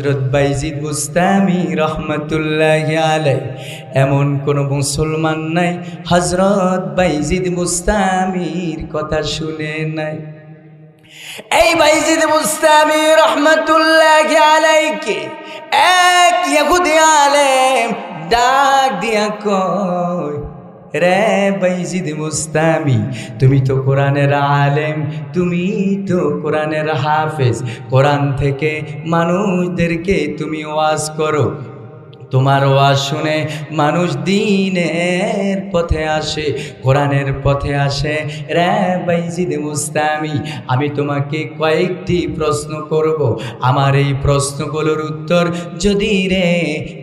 হজরত বাইজিদ বুস্তামি রহমতুল্লাহ আলাই এমন কোন মুসলমান নাই হজরত বাইজিদ বুস্তামির কথা শুনে নাই। এই বাইজিদ বুস্তামি রহমতুল্লাহ আলাইকে এক ইহুদি আলেম ডাক দিয়া কয় রে বাইজিদ মুস্তামি, তুমি তো কোরআনের আলেম, তুমি তো কোরআনের হাফেজ। কোরআন থেকে মানুষদেরকে তুমি ওয়াজ করো। তোমার ওয়াজ শুনে মানুষ দিনের পথে আসে, কোরআনের পথে আসে। রে বাইজিদ মুস্তামি, আমি তোমাকে কয়েকটি প্রশ্ন করব। আমার এই প্রশ্নগুলোর উত্তর যদি রে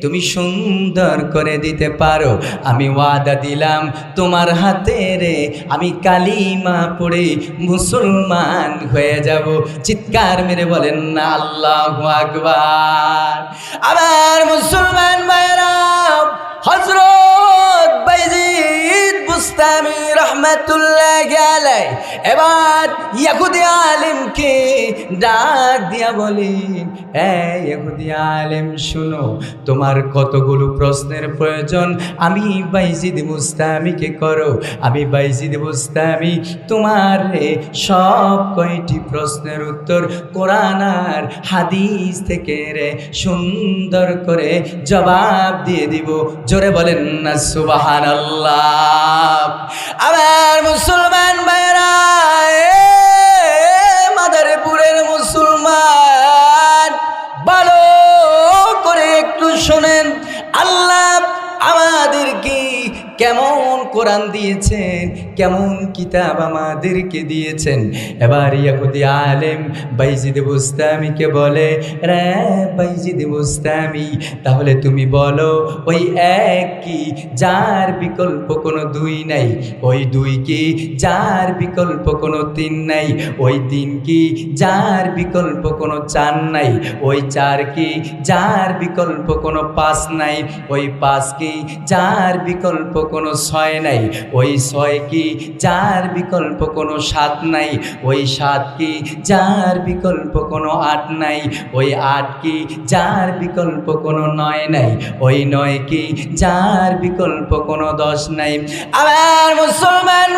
তুমি সুন্দর করে দিতে পারো, আমি ওয়াদা দিলাম তোমার হাতে রে, আমি কালিমা পড়ে মুসলমান হয়ে যাব। চিৎকার মেরে বলেন, আল্লাহ আকবার। আমার মুসলমান ভাইরা রহমতুল্লাহ আলাই। এবার ইয়াকুদি আলিমকে ডাক দিয়া বলেন এ ইয়াকুদি আলেম, শুনো, তোমার কতগুলো প্রশ্নের প্রয়োজন? আমি বাইজিদ মুস্তামিকে করো, আমি বাইজিদ মুস্তামি তোমার সব কয়টি প্রশ্নের উত্তর কোরআন আর হাদিস থেকে রে সুন্দর করে জবাব দিয়ে দিব। জোরে বলেন না সুবাহান আমার মুসলমান ভাইরা কোরআন দিয়েছেন, কেমন কিতাব আমাদেরকে দিয়েছেন। এবার ইয়াকুদি আলেম বাইজিদ বুস্তামিকে বলে, রে বাইজিদ বুস্তামি, তাহলে তুমি বলো, ওই এক কি যার বিকল্প কোনো দুই নাই? ওই দুই কি যার বিকল্প কোনো তিন নাই? ওই তিন কি যার বিকল্প কোনো চার নাই? ওই চার কি যার বিকল্প কোনো পাঁচ নাই? ওই পাঁচ কি যার বিকল্প কোনো ছয় ওই ছয় কি যার বিকল্প কোনো সাত নাই? ওই সাত কি যার বিকল্প কোনো আট নাই? ওই আট কি যার বিকল্প কোনো নয় নাই? ওই নয় কি যার বিকল্প কোনো দশ নাই? আমার মুসলমান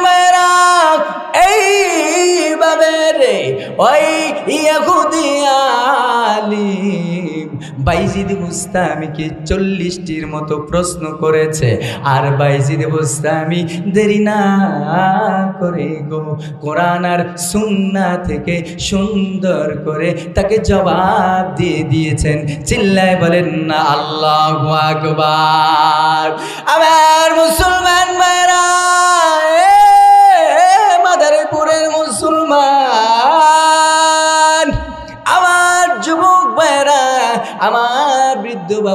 এইভাবে রে, ওই ইয়াহুদি আলিম বাইজিদ মুস্তামিকে চল্লিশটির মতো প্রশ্ন করেছে, আর বাইজিদ মুস্তামি দেরি না করে গো কোরআন আর সুন্না থেকে সুন্দর করে তাকে জবাব দিয়ে দিয়েছেন। চিল্লায় বলেন না আল্লাহ আকবার। আমার মুসলমান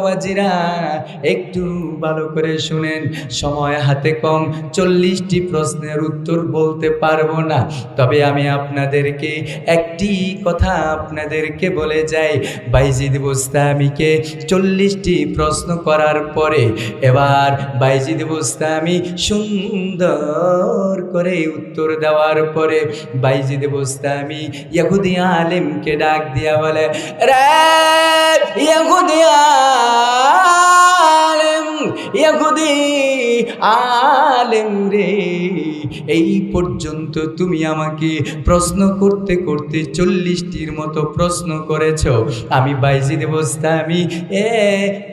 বাবাজিরা একটু ভালো করে শুনেন। সময় হাতে কম, চল্লিশটি প্রশ্নের উত্তর বলতে পারব না। তবে আমি আপনাদেরকে একটি কথা আপনাদেরকে বলে যাই। বাইজিদ বুস্তামিকে চল্লিশটি প্রশ্ন করার পরে, এবার বাইজিদ বুস্তামি সুন্দর করে উত্তর দেওয়ার পরে, বাইজিদ বুস্তামি ইয়াহুদি আলেমকে ডাক দিয়া বলে, রে ইয়াহুদি আলেম ইয়াহুদি আলেম রে, এই পর্যন্ত তুমি আমাকে প্রশ্ন করতে করতে চল্লিশটির মতো প্রশ্ন করেছ। আমি বাইজিদ বস্তামি এ,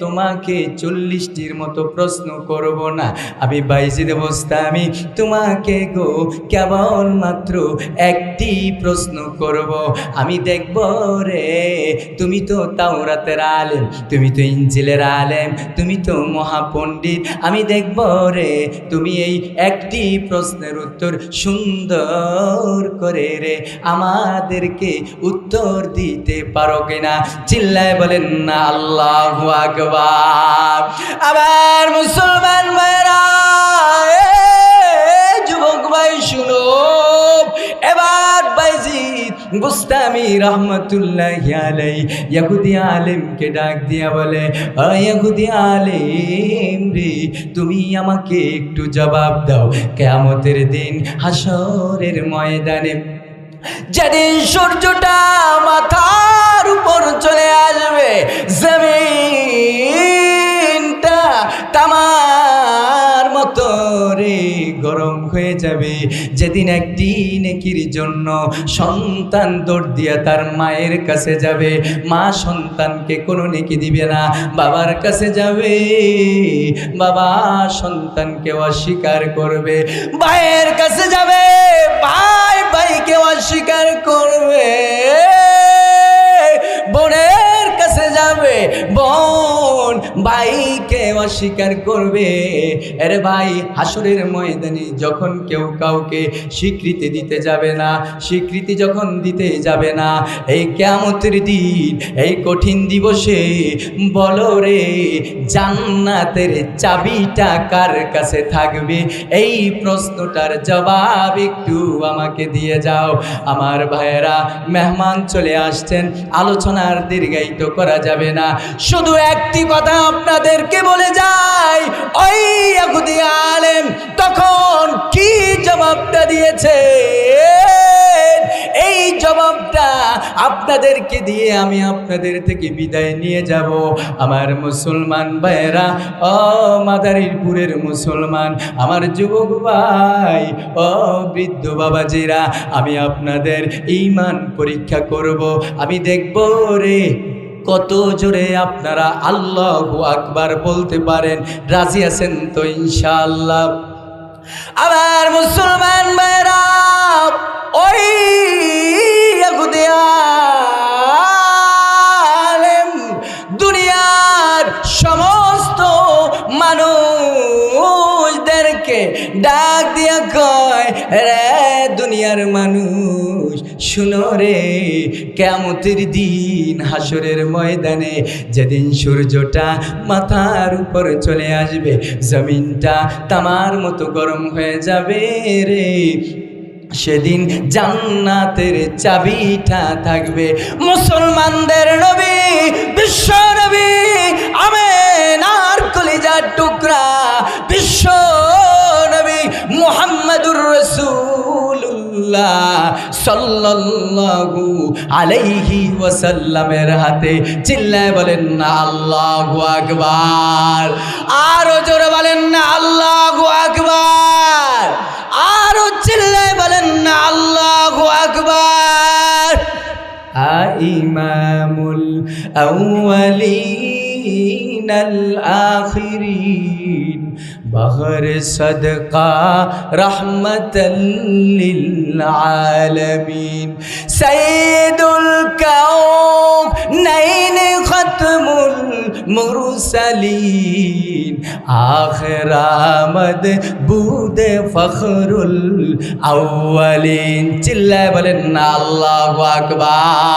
তোমাকে চল্লিশটির মতো প্রশ্ন করব না। আমি বাইজিদ বস্তামি তোমাকে গো কেবলমাত্র একটি প্রশ্ন করব। আমি দেখব রে, তুমি তো তাওরাতের আলেম, তুমি তো ইঞ্জিলের আলেম, তুমি তো মহাপণ্ডিত আমি দেখব রে, তুমি এই একটি প্রশ্নের উত্তর সুন্দর করে রে, আমাদেরকে উত্তর দিতে পারো কিনা? চিল্লায় বলেন, না, আল্লাহ আকবার। আবার মুসলমান ভাইরা বুস্তামি রহমতুল্লাহ আলাই ইয়াহুদি আলেমকে ডাক দিয়া বলে ইয়াহুদি আলেম রে, তুমি আমাকে একটু জবাব দাও। কেয়ামতের দিন হাসরের ময়দানে যেদিন সূর্যটা মাথার উপর চলে আসবে, জমিনটা তামা হয়ে যাবে। যেদিন একটি নেকির জন্য সন্তান দৌড় দিয়া তার মায়ের কাছে যাবে। মা সন্তানকে কোনো নেকি দিবে না, বাবার কাছে যাবে। বাবা সন্তানকে অস্বীকার করবে, মায়ের কাছে যাবে। অস্বীকার করবে। আরে ভাই, হাসরের ময়দানে যখন কেউ কাউকে স্বীকৃতি দিতে যাবে না, স্বীকৃতি যখন দিতে যাবে না, এই কেমতের দিন, এই কঠিন দিবসে বলো রে, জান্নাতের চাবিটা কার কাছে থাকবে? এই প্রশ্নটার জবাব একটু আমাকে দিয়ে যাও। আমার ভাইয়েরা, মেহমান চলে আসছেন, আলোচনার দীর্ঘায়িত করা যাবে না। শুধু একটি কথা আপনাদেরকে বলে যাই ওই ইহুদি আলেম তখন কি জবাবটা দিয়েছে? এই জবাবটা আপনাদেরকে দিয়ে আমি আপনাদের থেকে বিদায় নিয়ে যাব। আমার মুসলমান ভাইয়েরা, ও মাদারীপুরের মুসলমান, আমার যুবক ভাই, ও বৃদ্ধ বাবাজিরা, আমি আপনাদের ইমান পরীক্ষা করব। আমি দেখব রে কত জোরে আপনারা আল্লাহ আকবার বলতে পারেন। রাজি আছেন তো ইনশাআল্লাহ? আবার মুসলমান ভাইরা ওই দুনিয়ার সমস্ত মানুষদেরকে ডাক দিয়া কয়, রে দুনিয়ার মানুষ শুনো রে কেমতের দিন হাসরের ময়দানে যেদিন সূর্যটা মাথার উপর চলে আসবে, জমিনটা তামার মতো গরম হয়ে যাবে রে। সেদিন জান্নাতের চাবিটা থাকবে মুসলমানদের নবী, বিশ্ব নবী আমেনার কলিজার টুকরা ওয়াসাল্লামের হাতে চিল্লায় বলেন না, আল্লাহু আকবার। আরও জোরে বলেন না, আল্লাহু আকবার। আরও চিল্লায় বলেন না, আল্লাহু আকবার। ইমামুল আখিরিন। বহর সদকা রহমতাল্লিল আলামিন সৈয়দুল কাউনাইন খতমুল মুরসালিন আখরামদ বুদ ফখরুল আউয়ালিন চিল্লায় বলেন না আল্লাহু আকবার